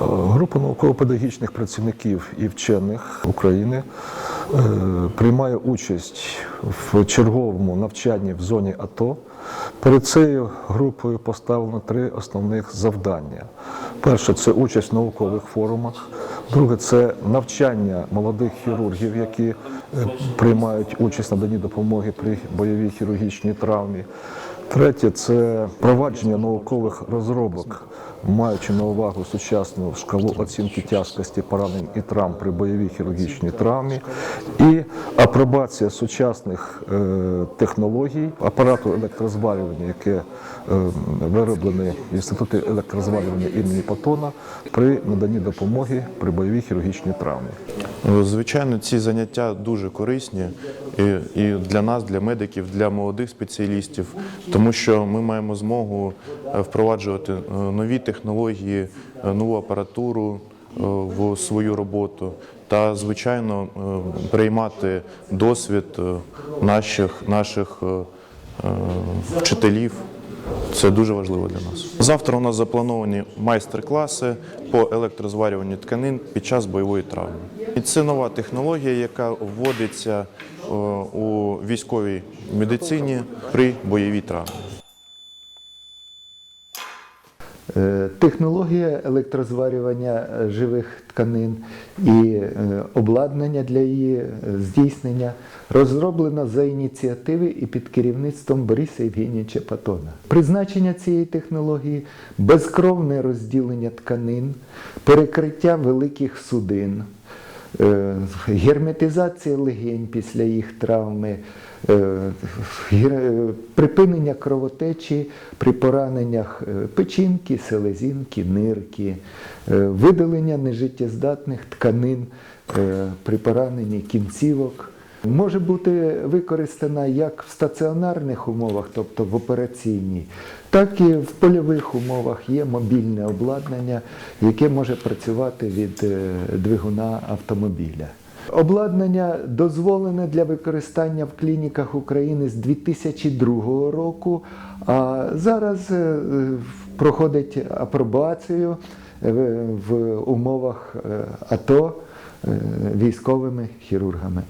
Група науково-педагогічних працівників і вчених України е, приймає участь в черговому навчанні в зоні АТО. Перед цією групою поставлено три основних завдання. Перше це участь в наукових форумах. Друге це навчання молодих хірургів, які е, приймають участь в наданні допомоги при бойовій хірургічній травмі. Третє це провадження наукових розробок, маючи на увагу сучасну шкалу оцінки тяжкості поранень і травм при бойовій хірургічній травмі, і апробація сучасних е, технологій апарату електрозварювання, яке е, вироблене в інституті електрозварювання імені Патона при наданні допомоги при бойовій хірургічній травмі. Ну, Звичайно, ці заняття дуже корисні і, і для нас, для медиків, для молодих спеціалістів, тому що ми маємо змогу е, впроваджувати е, нові технології, е, нову апаратуру в свою роботу та, звичайно, приймати досвід наших, наших вчителів. Це дуже важливо для нас. Завтра у нас заплановані майстер-класи по електрозварюванню тканин під час бойової травми. І це нова технологія, яка вводиться е, у військовій медицині при бойовій травмі. Технологія електрозварювання е, живих тканин і е, обладнання для її е, здійснення розроблено за ініціативи і під керівництвом Бориса Євгенійовича Патона. Призначення цієї технології безкровне розділення тканин, перекриття великих судин, е, герметизація легень після їх травми, е, е, припинення кровотечі при пораненнях е, печінки, селезінки, нирки, е, видалення нежиттєздатних тканин е, при пораненні кінцівок. Може бути використана як в стаціонарних умовах, тобто в операційній, так і в польових умовах є мобільне обладнання, яке може працювати від е, двигуна автомобіля. Обладнання дозволене для використання в клініках України з 2002 року, а зараз е, проходить апробацію е, в умовах АТО військовими хірургами.